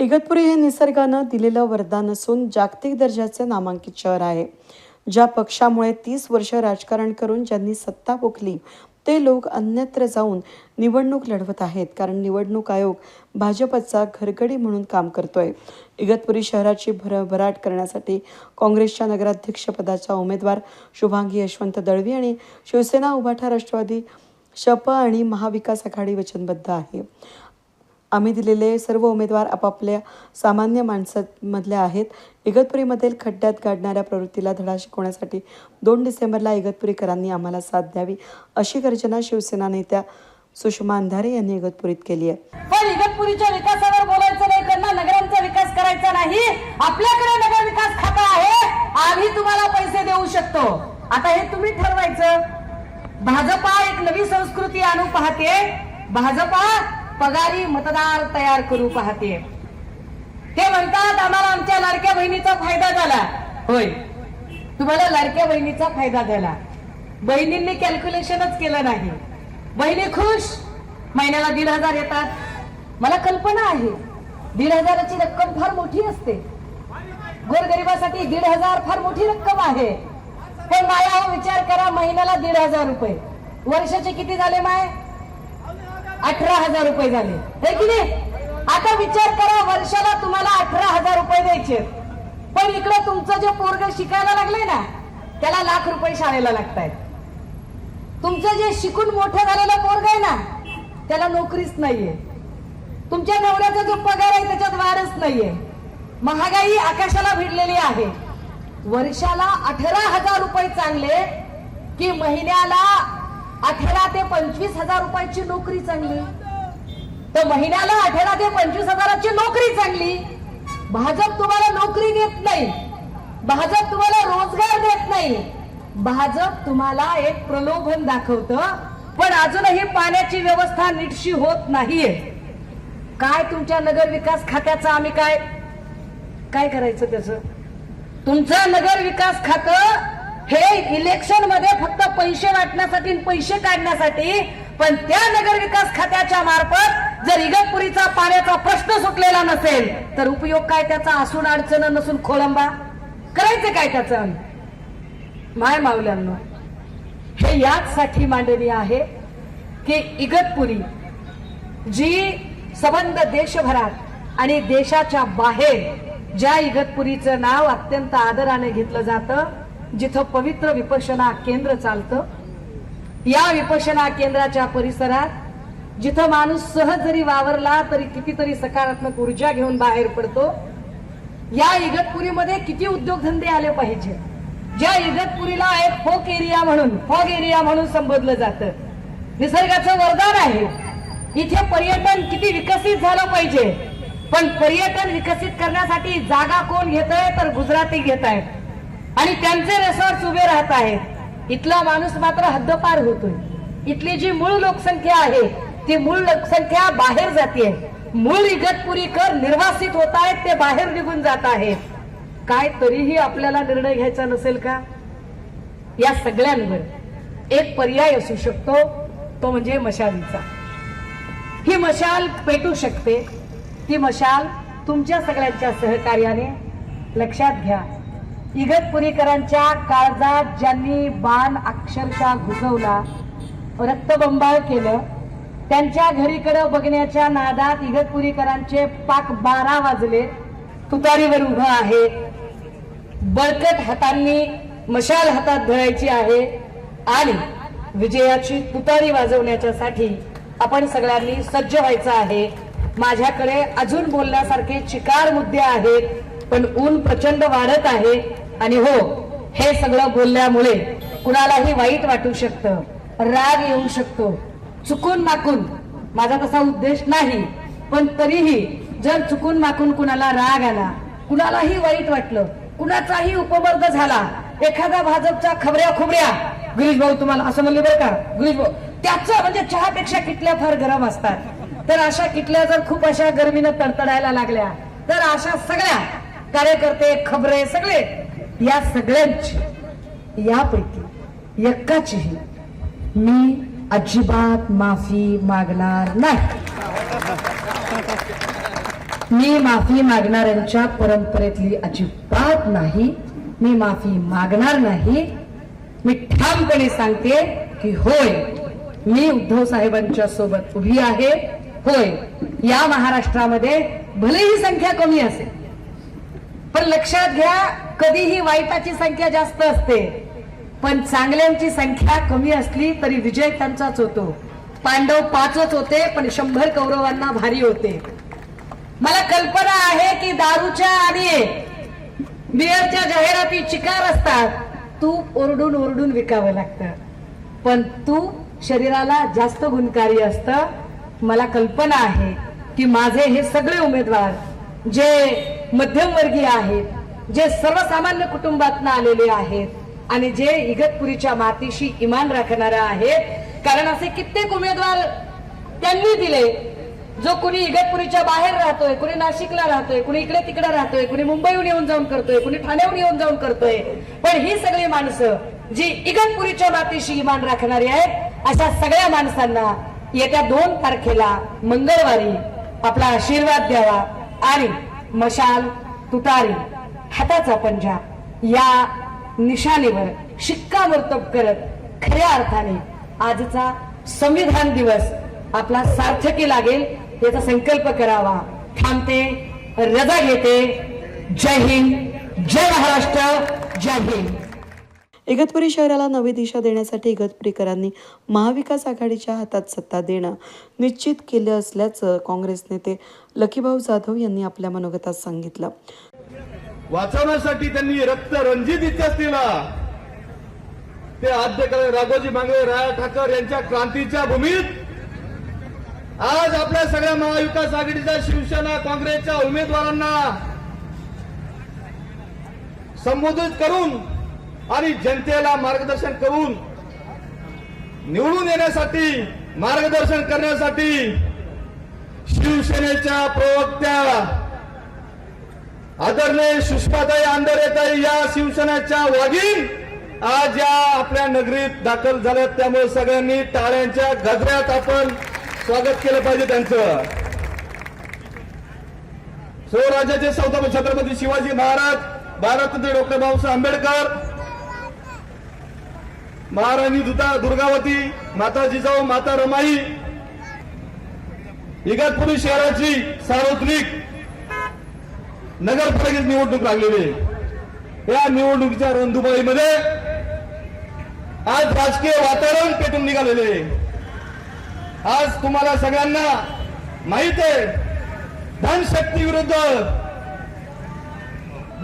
इगतपुरी हे निसर्गानं दिलेलं वरदान असून जागतिक दर्जाचे नामांकित शहर आहे. ज्या पक्षामुळे तीस वर्ष राजकारण करून ज्यांनी सत्ता पोखली ते लोक अन्यत्र जाऊन निवडणूक लढवत आहेत. कारण निवडणूक आयोग भाजपचा घरगडी म्हणून काम करतोय. इगतपुरी शहराची भरभराट करण्यासाठी काँग्रेसच्या नगराध्यक्षपदाचा उमेदवार शुभांगी यशवंत दळवी आणि शिवसेना उभाठा राष्ट्रवादी शप आणि महाविकास आघाडी वचनबद्ध आहे. आम्ही दिलेले सर्व उमेदवार आपापल्या सामान्य माणसांमधल्या आहेत. इगतपुरीमधील खड्ड्यात गाडणाऱ्या प्रवृत्तीला धडा शिकवण्यासाठी दोन डिसेंबरला इगतपुरीकरांनी आम्हाला साथ द्यावी अशी गर्जना शिवसेना नेत्या सुषमा अंधारे यांनी इगतपुरीत केली आहे. पण इगतपुरीच्या विकासावर बोलायचं नाही त्यांना नगरांचा विकास करायचा नाही. आपल्याकडे नगर विकास खातं आहे आम्ही तुम्हाला पैसे देऊ शकतो. आता हे तुम्ही ठरवायचं. भाजपा एक नवी संस्कृती आणू पाहते. भाजपा पगारी मतदार तयार करू पाहते. ते म्हणतात आम्हाला आमच्या लाडक्या बहिणीचा फायदा झाला. होय. तुम्हाला लाडक्या बहिणीचा फायदा झाला. बहिणींनी कॅल्क्युलेशनच केलं नाही. बहिणी खुश. महिन्याला दीड हजार येतात. मला कल्पना आहे. दीड हजाराची रक्कम फार मोठी असते. गोरगरिबासाठी दीड हजार फार मोठी रक्कम आहे. पण माया हा विचार करा महिन्याला दीड हजार रुपये. वर्षाचे किती झाले माय? अठरा हजार रुपये झाले. हे की नाही? आता विचार करा वर्षाला तुम्हाला अठरा हजार रुपये द्यायचे. पण इकडे तुमचं जे पोरग शिकायला लागलंय ना त्याला लाख रुपये शाळेला लागतायत. तुमचं जे शिकून मोठं झालेलं पोरग आहे ना त्याला नोकरीच नाहीये. तुमच्या नवऱ्याचा जो पगार आहे त्याच्यात वारच नाहीये. महागाई आकाशाला भिडलेली आहे. वर्षाला अठरा हजार रुपये चांगले की महिन्याला अठरा ते पंचवीस हजार रुपयाची नोकरी चांगली. तर महिन्याला अठरा ते पंचवीस हजाराची नोकरी चांगली. भाजप तुम्हाला नोकरी देत नाही. भाजप तुम्हाला रोजगार देत नाही. भाजप तुम्हाला एक प्रलोभन दाखवतं. पण अजूनही पाण्याची व्यवस्था नीटशी होत नाहीये. काय तुमच्या नगर विकास खात्याचं आम्ही काय काय करायचं त्याच? तुमचं नगर विकास खातं हे इलेक्शनमध्ये फक्त पैसे वाटण्यासाठी पैसे काढण्यासाठी पण त्या नगर विकास खात्याच्या मार्फत जर इगतपुरीचा पाण्याचा प्रश्न सुटलेला नसेल तर उपयोग काय त्याचा? असून अडचण नसून खोळंबा? करायचं काय त्याचं? माय मावल्यांना हे याचसाठी मांडणी आहे की इगतपुरी जी संबंध देशभरात आणि देशाच्या बाहेर ज्या इगतपुरीचं नाव अत्यंत आदराने घेतलं जातं जिथं पवित्र विपशना केंद्र चालतं या विपशना केंद्राच्या परिसरात जिथं माणूस सहज जरी वावरला तरी कितीतरी सकारात्मक ऊर्जा घेऊन बाहेर पडतो या इगतपुरीमध्ये किती उद्योगधंदे आले पाहिजे ज्या इगतपुरीला एक फोक एरिया म्हणून फॉग एरिया म्हणून संबोधलं जातं. निसर्गाचं वरदान आहे. इथे पर्यटन किती विकसित झालं पाहिजे? पण पर्यटन विकसित करण्यासाठी जागा कोण घेत आहे तर गुजराती घेत आहेत आणि त्यांचे रेसॉर्ट उभे राहत आहेत. इथला माणूस मात्र हद्दपार होतोय. इथली जी मूळ लोकसंख्या आहे ती मूळ लोकसंख्या बाहेर जाते मूळ इगतपुरीकर निर्वासित होत आहेत ते बाहेर निघून जात आहेत. काय तरीही आपल्याला निर्णय घ्यायचा नसेल का? या सगळ्यांवर एक पर्याय असू शकतो तो म्हणजे मशालीचा. ही मशाल पेटू शकते. ती मशाल तुमच्या सगळ्यांच्या सहकार्याने लक्षात घ्या. इगतपुरीकरांच्या काळजात ज्यांनी बाण अक्षरशः घुसवला रक्तबंबाळ केलं त्यांच्या घरीकडं बघण्याच्या नादात इगतपुरीकरांचे पाक बारा वाजले. तुतारीवर उभं आहे. बळकट हातांनी मशाल हातात धरायची आहे आणि विजयाची तुतारी वाजवण्याच्यासाठी आपण सगळ्यांनी सज्ज व्हायचं आहे. माझ्याकडे अजून बोलण्यासारखे चिकार मुद्दे आहेत पण ऊन प्रचंड वाढत आहे. आणि हो हे सगळं बोलल्यामुळे कुणालाही वाईट वाटू शकतं राग येऊ शकतो. चुकून माकून माझा तसा उद्देश नाही पण तरीही जर चुकून माकून कुणाला राग आला कुणालाही वाईट वाटलं कुणाचाही उपवर्ग झाला एखादा भाजपच्या खबऱ्या खुबऱ्या गिरीश भाऊ तुम्हाला असं म्हणले बरं का गिरीश भाऊ त्याचं म्हणजे चहापेक्षा किटल्या फार गरम असतात. तर अशा किटल्या जर खूप अशा गरमीनं तडतडायला लागल्या तर अशा सगळ्या कार्यकर्ते खबरे सगळे या सगळ्यांची यापैकी एक्काचीही मी अजिबात माफी मागणार नाही. मी माफी मागणाऱ्यांच्या परंपरेतली अजिबात नाही मी माफी मागणार नाही. मी ठामपणे सांगते की होय मी उद्धव साहेबांच्या सोबत उभी आहे. होय या महाराष्ट्रामध्ये भलेही संख्या कमी असेल पण लक्षात घ्या कधीही वाईटाची संख्या जास्त असते. पण चांगल्यांची संख्या कमी असली तरी विजय त्यांचाच होतो. पांडव पाचच होते पण शंभर कौरवांना भारी होते. मला कल्पना आहे की दारूच्या आणि बिअरच्या जाहिराती चिकार असतात. तूप ओरडून ओरडून विकावं लागतं. पण तूप शरीराला जास्त गुणकारी असतं. मला कल्पना आहे की माझे हे सगळे उमेदवार जे मध्यमवर्गीय आहेत जे सर्वसामान्य कुटुंबातून आलेले आहेत आणि जे इगतपुरीच्या मातीशी इमान राखणारे आहेत. कारण असे कित्येक उमेदवार त्यांनी दिले. जो कुणी इगतपुरीच्या बाहेर राहतोय कुणी नाशिकला राहतोय कुणी इकडे तिकडे राहतोय कुणी मुंबईहून येऊन जाऊन करतोय कुणी ठाण्याहून येऊन जाऊन करतोय. पण ही सगळी माणसं जी इगतपुरीच्या मातीशी इमान राखणारी आहेत अशा सगळ्या माणसांना येत्या दोन तारखेला मंगळवारी आपला आशीर्वाद द्यावा. आणि मशाल तुतारी. हाताचा पंजा या निशाणीवर शिक्कामोर्तब करत खऱ्या अर्थाने आजचा संविधान दिवस आपला सार्थकी लागेल याचा संकल्प करावा. थांबते रजा घेते. जय हिंद जय महाराष्ट्र जय हिंद. इगतपुरी शहराला नवी दिशा देण्यासाठी इगतपुरीकरांनी महाविकास आघाडीच्या हातात सत्ता देणं निश्चित केलं असल्याचं काँग्रेस नेते लकीभाऊ जाधव यांनी आपल्या मनोगतात सांगितलं. वाचवण्यासाठी त्यांनी रक्त रंजित इतिहास दिला. ते आद्य राघोजी मांगळे राया ठाकर यांच्या क्रांतीच्या भूमीत आज आपल्या सगळ्या महाविकास आघाडीच्या शिवसेना काँग्रेसच्या उमेदवारांना संबोधित करून आणि जनतेला मार्गदर्शन करून निवडून येण्यासाठी मार्गदर्शन करण्यासाठी शिवसेनेच्या प्रवक्त्या आदरणीय सुषमाताई आंधरेताई या शिवसेनेच्या वाघीण आज या आपल्या नगरीत दाखल झाल्यात. त्यामुळे सगळ्यांनी टाळ्यांच्या गजऱ्यात आपण स्वागत केलं पाहिजे त्यांचं. स्वराज्याचे चौथा छत्रपती शिवाजी महाराज भारतचे डॉक्टर बाबासाहेब आंबेडकर महाराणी दुता दुर्गावती माता जिजाऊ माता रमाई इगतपुरी शहराची सार्वत्रिक नगरपालिकेची निवडणूक लागलेली आहे या निवडणुकीच्या रणधुमाळीमध्ये आज राजकीय वातावरण पेटून निघालेले आहे. आज तुम्हाला सगळ्यांना माहीत आहे धनशक्ती विरुद्ध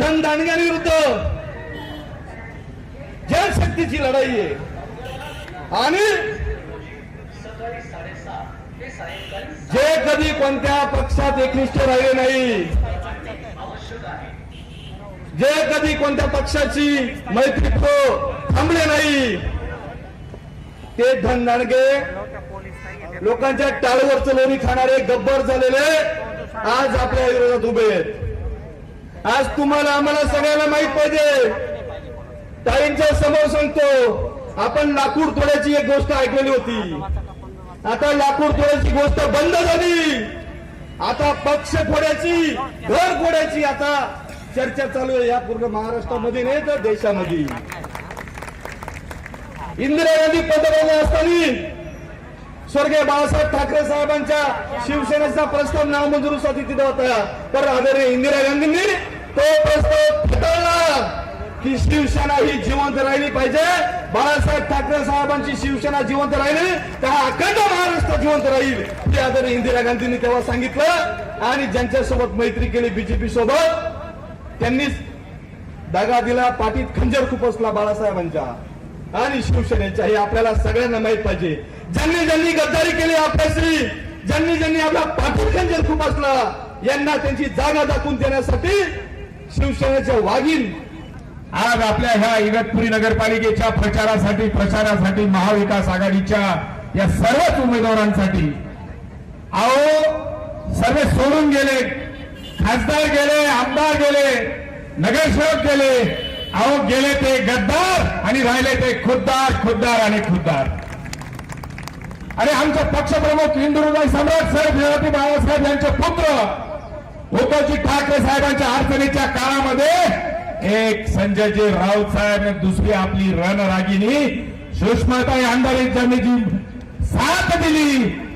धनदांडग्यांविरुद्ध जनशक्तीची लढाई आहे आणि जे कधी कोणत्या पक्षात एकनिष्ठ राहिले नाही जे कधी कोणत्या पक्षाची मैत्रीत्व थांबले नाही ते धन लोकांच्या टाळवरचं लोणी खाणारे गब्बर झालेले आज आपल्या विरोधात उभे आहेत. आज तुम्हाला आम्हाला सगळ्यांना माहीत पाहिजे. ताईंच्या समोर सांगतो आपण लाकूड तोड्याची एक गोष्ट ऐकलेली होती. आता लाकूड तोड्याची गोष्ट बंद झाली. आता पक्ष फोड्याची घर फोड्याची आता चर्चा चालू आहे या पूर्ण महाराष्ट्रामध्ये नाही तर देशामध्ये. इंदिरा गांधी पंतप्रधान असताना स्वर्गीय बाळासाहेब ठाकरे साहेबांच्या शिवसेनेचा प्रस्ताव नामंजुरीसाठी तिथे होता. तर आदरणीय इंदिरा गांधींनी तो प्रस्ताव फेटाळला की शिवसेना ही जिवंत राहिली पाहिजे. बाळासाहेब ठाकरे साहेबांची शिवसेना जिवंत राहिली तर हा अखंड महाराष्ट्र जिवंत राहील. ते आदरणीय इंदिरा गांधींनी तेव्हा सांगितलं आणि ज्यांच्यासोबत मैत्री केली बीजेपी सोबत त्यांनीच दगा दिला पाठीत खंजर खुपसला बाळासाहेबांच्या. आणि शिवसेनेच्या हे आपल्याला सगळ्यांना माहीत पाहिजे. ज्यांनी ज्यांनी गद्दारी केली आपल्याशी ज्यांनी ज्यांनी आपला पाठीत खंजर खुपसला यांना त्यांची जागा दाखवून देण्यासाठी शिवसेनेच्या वाघीण आज आपल्या ह्या इगतपुरी नगरपालिकेच्या प्रचारासाठी प्रचारासाठी महाविकास आघाडीच्या या सर्वच उमेदवारांसाठी अहो सर्व सोडून गेले खासदार गेले आमदार गेले नगरसेवक गेले अहो गेले ते गद्दार आणि राहिले ते खुद्दार खुद्दार आणि खुद्दार. अरे आमचे पक्षप्रमुख इंदुरुबाई सम्राट साहेब छत्रपती बाळासाहेब यांचे पुत्र उद्धवजी ठाकरे साहेबांच्या अडचणीच्या काळामध्ये एक संजयजी राऊत साहेब दुसरी आपली रणरागिनी सुषमाताई अंधारी ज्यांनी साथ दिली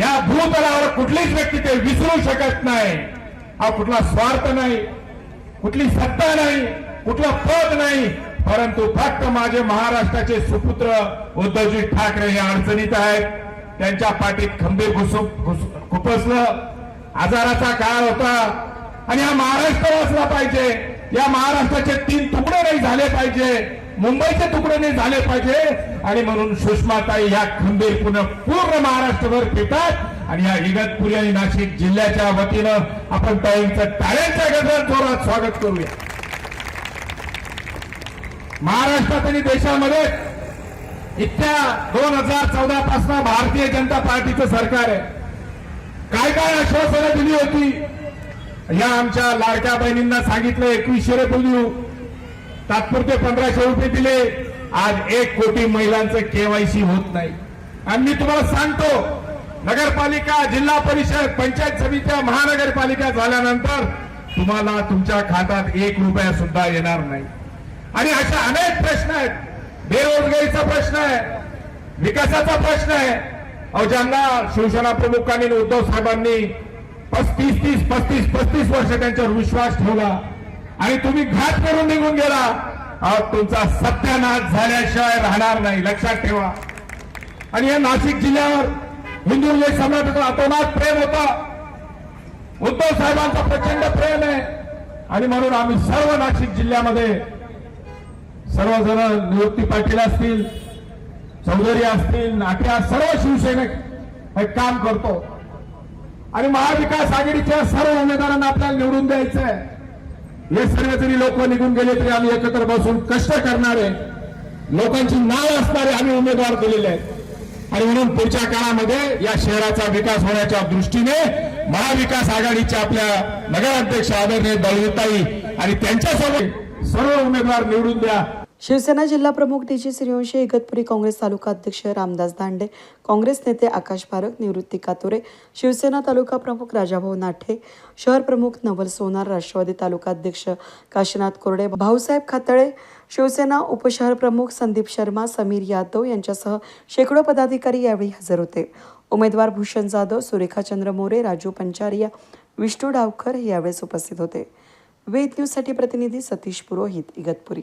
या भूतलावर कुठलीच व्यक्ती ते विसरू शकत नाही. हा कुठला स्वार्थ नाही कुठली सत्ता नाही कुठला पद नाही परंतु फक्त माझे महाराष्ट्राचे सुपुत्र उद्धवजी ठाकरे हे अडचणीत आहेत. त्यांच्या पाठीत खंबीर खुपसलं आजाराचा काळ होता. आणि हा महाराष्ट्र वाचला पाहिजे. या महाराष्ट्राचे तीन तुकडे नाही झाले पाहिजे. मुंबईचे तुकडे नाही झाले पाहिजे. आणि म्हणून सुषमाताई ह्या खंबीर पुन्हा पूर्ण महाराष्ट्रभर पितात आणि या इगतपुरी आणि नाशिक जिल्ह्याच्या वतीनं आपण ताईंचं टाळ्यांच्या गजरात जोरात स्वागत करूया. महाराष्ट्रात आणि देशामध्ये इतक्या दोन हजार चौदा पासून भारतीय जनता पार्टीचं सरकार आहे. काय काय आश्वासनं दिली होती? या आमच्या लाडक्या बहिणींना सांगितलं एकवीसशे रुपये देऊ तात्पुरते पंधराशे रुपये दिले. आज एक कोटी महिलांचं केवायसी होत नाही. आणि मी तुम्हाला सांगतो नगरपालिका जिल्हा परिषद पंचायत समित्या महानगरपालिका झाल्यानंतर तुम्हाला तुमच्या खात्यात एक रुपया सुद्धा येणार नाही. आणि अशा अनेक प्रश्न आहेत. बेरोजगारीचा प्रश्न आहे. विकासाचा प्रश्न आहे. अहो ज्यांना शिवसेना प्रमुखांनी उद्धव साहेबांनी पस्तीस तीस पस्तीस पस्तीस वर्ष त्यांच्यावर विश्वास ठेवला. आणि तुम्ही घात करून निघून गेला. अहो तुमचा सत्यानाश झाल्याशिवाय राहणार नाही. लक्षात ठेवा. आणि या नाशिक जिल्ह्यावर हिंदुर्ग सम्राटाचा अतोनात प्रेम होता. उद्धव साहेबांचा प्रचंड प्रेम आहे. आणि म्हणून आम्ही सर्व नाशिक जिल्ह्यामध्ये सर्वजण निवृत्ती पाटील असतील चौधरी असतील नाट्या सर्व शिवसैनिक हे काम करतो. आणि महाविकास आघाडीच्या सर्व उमेदवारांना आपल्याला निवडून द्यायचं आहे हे सर्व जरी लोक निघून गेले तरी आम्ही एकत्र बसून कष्ट करणारे लोकांची नाव असणारे आम्ही उमेदवार दिलेले आहेत. आणि म्हणून पुढच्या काळामध्ये या शहराचा विकास होण्याच्या दृष्टीने महाविकास आघाडीच्या आपल्या नगराध्यक्ष आदरणीय दळविताई आणि त्यांच्यासोबत सर्व उमेदवार निवडून द्या. शिवसेना जिल्हा प्रमुख डी जी सूर्यवंशी इगतपुरी काँग्रेस तालुका अध्यक्ष रामदास दांडे काँग्रेस नेते आकाश पारख निवृत्ती कातोरे शिवसेना तालुका प्रमुख राजाभाऊ नाठे शहर प्रमुख नवल सोनार राष्ट्रवादी तालुका अध्यक्ष काशीनाथ कोरडे भाऊसाहेब खातळे शिवसेना उपशहर प्रमुख संदीप शर्मा समीर यादव यांच्यासह शेकडो पदाधिकारी यावेळी हजर होते. उमेदवार भूषण जाधव सुरेखा चंद्र मोरे राजू पंचारिया विष्णू डावकर हे यावेळेस उपस्थित होते. वेद न्यूजसाठी प्रतिनिधी सतीश पुरोहित इगतपुरी.